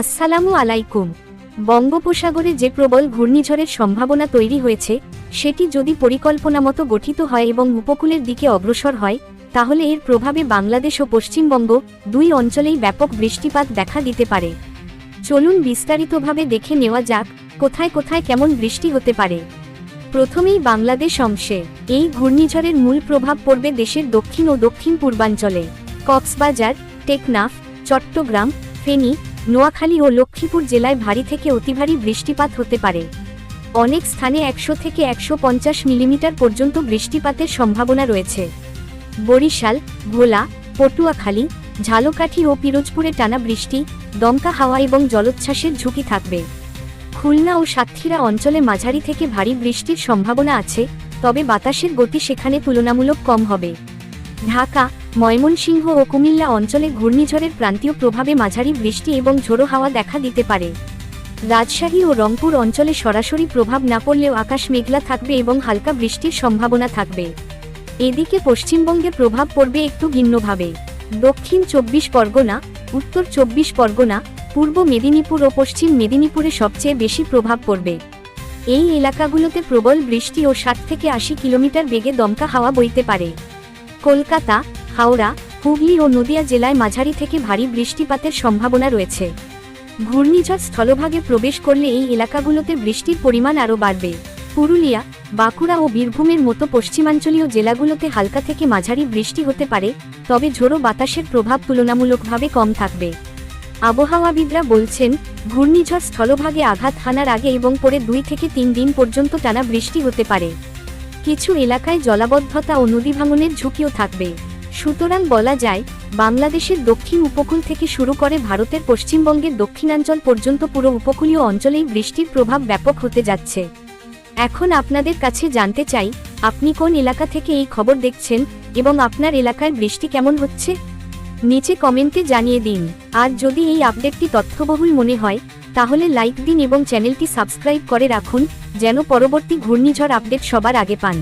আসসালামু আলাইকুম। বঙ্গোপসাগরে যে প্রবল ঘূর্ণিঝড়ের সম্ভাবনা তৈরি হয়েছে, সেটি যদি পরিকল্পনা মতো গঠিত হয় এবং উপকূলের দিকে অগ্রসর হয়, তাহলে এর প্রভাবে বাংলাদেশ ও পশ্চিমবঙ্গ দুই অঞ্চলেই ব্যাপক বৃষ্টিপাত দেখা দিতে পারে। চলুন বিস্তারিতভাবে দেখে নেওয়া যাক, কোথায় কোথায় কেমন বৃষ্টি হতে পারে। প্রথমেই বাংলাদেশ অংশে, এই ঘূর্ণিঝড়ের মূল প্রভাব পড়বে দেশের দক্ষিণ ও দক্ষিণ পূর্বাঞ্চলে। কক্সবাজার, টেকনাফ, চট্টগ্রাম, ফেনী নোয়াখালী ও লক্ষ্মীপুর জেলায় ভারী থেকে অতি ভারী বৃষ্টিপাত হতে পারে। অনেক স্থানে একশো থেকে একশো পঞ্চাশ মিলিমিটার পর্যন্ত বৃষ্টিপাতের সম্ভাবনা রয়েছে। বরিশাল, ভোলা, পটুয়াখালী, ঝালকাঠি ও পিরোজপুরে টানা বৃষ্টি, দমকা হাওয়া এবং জলোচ্ছ্বাসের ঝুঁকি থাকবে। খুলনা ও সাতক্ষীরা অঞ্চলে মাঝারি থেকে ভারী বৃষ্টির সম্ভাবনা আছে, তবে বাতাসের গতি সেখানে তুলনামূলক কম হবে। ঢাকা, ময়মনসিংহ ও কুমিল্লা অঞ্চলে ঘূর্ণিঝড়ের প্রান্তীয় প্রভাবে মাঝারি বৃষ্টি এবং ঝোড়ো হাওয়া দেখা দিতে পারে। রাজশাহী ও রংপুর অঞ্চলে সরাসরি প্রভাব না পড়লেও আকাশ মেঘলা থাকবে এবং হালকা বৃষ্টির সম্ভাবনা থাকবে। এদিকে পশ্চিমবঙ্গে প্রভাব পড়বে একটু ভিন্নভাবে। দক্ষিণ চব্বিশ পরগনা, উত্তর চব্বিশ পরগনা, পূর্ব মেদিনীপুর ও পশ্চিম মেদিনীপুরে সবচেয়ে বেশি প্রভাব পড়বে। এই এলাকাগুলোতে প্রবল বৃষ্টি ও ষাট থেকে আশি কিলোমিটার বেগে দমকা হাওয়া বইতে পারে। কলকাতা, হাওড়া, হুগলি ও নদিয়া জেলায় মাঝারি থেকে ভারী বৃষ্টিপাতের সম্ভাবনা রয়েছে। ঘূর্ণিঝড় স্থলভাগে প্রবেশ করলে এই এলাকাগুলোতে বৃষ্টির পরিমাণ আরও বাড়বে। পুরুলিয়া, বাঁকুড়া ও বীরভূমের মতো পশ্চিমাঞ্চলীয় জেলাগুলোতে হালকা থেকে মাঝারি বৃষ্টি হতে পারে, তবে ঝোড়ো বাতাসের প্রভাব তুলনামূলকভাবে কম থাকবে। আবহাওয়াবিদরা বলছেন, ঘূর্ণিঝড় স্থলভাগে আঘাত হানার আগে এবং পরে দুই থেকে তিন দিন পর্যন্ত টানা বৃষ্টি হতে পারে। কিছু এলাকায় জলাবদ্ধতা ও নদী ভাঙনের ঝুঁকিও থাকবে। সুতরাং বলা যায়, বাংলাদেশের দক্ষিণ উপকূল থেকে শুরু করে ভারতের পশ্চিমবঙ্গের দক্ষিণাঞ্চল পর্যন্ত পুরো উপকূলীয় অঞ্চলেই বৃষ্টির প্রভাব ব্যাপক হতে যাচ্ছে। এখন আপনাদের কাছে জানতে চাই, আপনি কোন এলাকা থেকে এই খবর দেখছেন এবং আপনার এলাকায় বৃষ্টি কেমন হচ্ছে? নিচে কমেন্টে জানিয়ে দিন। আর যদি এই আপডেটটি তথ্যবহুল মনে হয় তাহলে লাইক দিন এবং চ্যানেলটি সাবস্ক্রাইব করে রাখুন, যেন পরবর্তী ঘূর্ণিঝড় আপডেট সবার আগে পান।